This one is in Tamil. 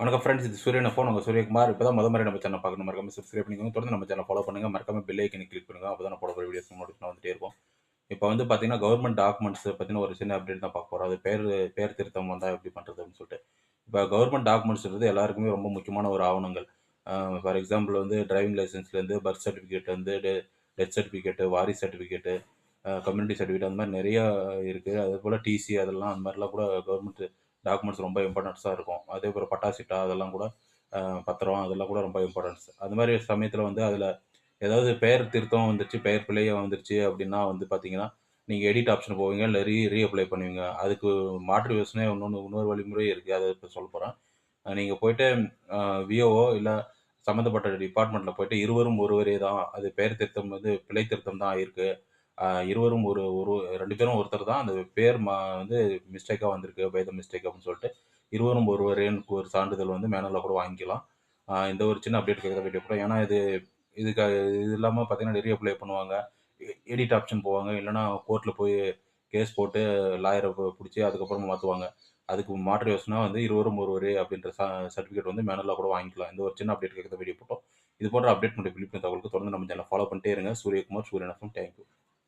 வணக்கம் ஃப்ரெண்ட்ஸ் இது சூரியன ஃபோன் உங்கள் சூரியகுமார். இப்போ தான் முத மாதிரி நம்ம சேனல் பார்க்கணும். மறக்காம சப்ஸ்கிரைப் பண்ணிக்கோங்க. தொடர்ந்து நம்ம சேனல் ஃபாலோ பண்ணுங்கள் மறக்காம பில் ஐக்கனை கிளிக் பண்ணுங்கள் அப்போ தான் போட போகிற வீடியோஸ் நோட்டிஃபிகேஷன் வந்துட்டே இருக்கும். இப்போ வந்து பார்த்தீங்கன்னா கவர்மெண்ட் டாக்குமெண்ட்ஸ் பற்றின ஒரு சின்ன அப்டேட் தான் பார்க்க போகிறோம் அது பேர் பேர் திருத்தம் வந்தால் எப்படி பண்ணுறது அப்படின்னு சொல்லிட்டு. இப்போ கவர்மெண்ட் டாக்குமெண்ட்ஸ்ன்றது எல்லாருக்குமே ரொம்ப முக்கியமான ஒரு ஆவணங்கள். ஃபார் எக்ஸாம்பிள் வந்து டிரைவிங் லைசன்ஸ்லேருந்து பர்த் சர்டிஃபிகேட்லேருந்து டெத் சர்டிஃபிகேட்டு வாரிஸ் சர்டிஃபிகேட்டு கம்யூனிட்டி சர்டிஃபிகேட் அந்த மாதிரி நிறையா இருக்குது அதே போல் டிசி அதெல்லாம் அந்த மாதிரிலாம் கூட கவர்மெண்ட் டாக்குமெண்ட்ஸ் ரொம்ப இம்பார்ட்டன்ஸாக இருக்கும். அதே போல் பட்டாசிட்டா அதெல்லாம் கூட பத்திரம் அதெல்லாம் கூட ரொம்ப இம்பார்ட்டன்ஸ் அது மாதிரி சமயத்தில் வந்து அதில் ஏதாவது பெயர் திருத்தம் வந்துருச்சு பெயர் பிள்ளையே வந்துருச்சு அப்படின்னா வந்து பார்த்தீங்கன்னா நீங்கள் எடிட் ஆப்ஷன் போவீங்க இல்லை ரீ ரீஅப்ளை பண்ணுவீங்க. அதுக்கு மாற்று யோசனை இன்னொன்று இன்னொரு வழிமுறை இருக்குது அதை இப்போ சொல்ல போகிறேன் நீங்கள் போயிட்டு விஓஓ இல்லை சம்மந்தப்பட்ட டிபார்ட்மெண்ட்டில் போயிட்டு இருவரும் ஒருவரே தான் அது பெயர் திருத்தம் வந்து பிழை திருத்தம் தான் இருக்குது இருவரும் ஒரு ஒரு ரெண்டு பேரும் ஒருத்தர் தான். அந்த பேர் மா வந்து மிஸ்டேக்காக வந்திருக்கு பை த மிஸ்டேக் அப்படின்னு சொல்லிட்டு. இருவரும் ஒருவரேன்னு ஒரு சான்றிதழ் வந்து மேனுவலாக கூட வாங்கிக்கலாம். இந்த ஒரு சின்ன அப்டேட் கேட்குற வீடியோ கூட. ஏன்னா இது இதுக்கு இது இல்லாமல் பார்த்தீங்கன்னா நிறைய அப்ளை பண்ணுவாங்க. எடிட் ஆப்ஷன் போவாங்க. இல்லைன்னா கோர்ட்டில் போய் கேஸ் போட்டு லாயரை பிடிச்சி அதுக்கப்புறமா மாற்றுவாங்க அதுக்கு மாற்று யோசனை வந்து இருவரும் ஒருவரே அப்படின்ற சர்டிஃபிகேட் வந்து மேனுவலாக கூட வாங்கிக்கலாம். இந்த ஒரு சின்ன அப்டேட் கேட்குற வீடியோ போட்டோம். இது போன்ற அப்டேட் மட்டும் விழிப்புணர்வு தகவலுக்கு தொடர்ந்து நம்ம சேனல் ஃபாலோ பண்ணிட்டே இருங்க. சூரியகுமார் சூரியநசம் தேங்க்யூ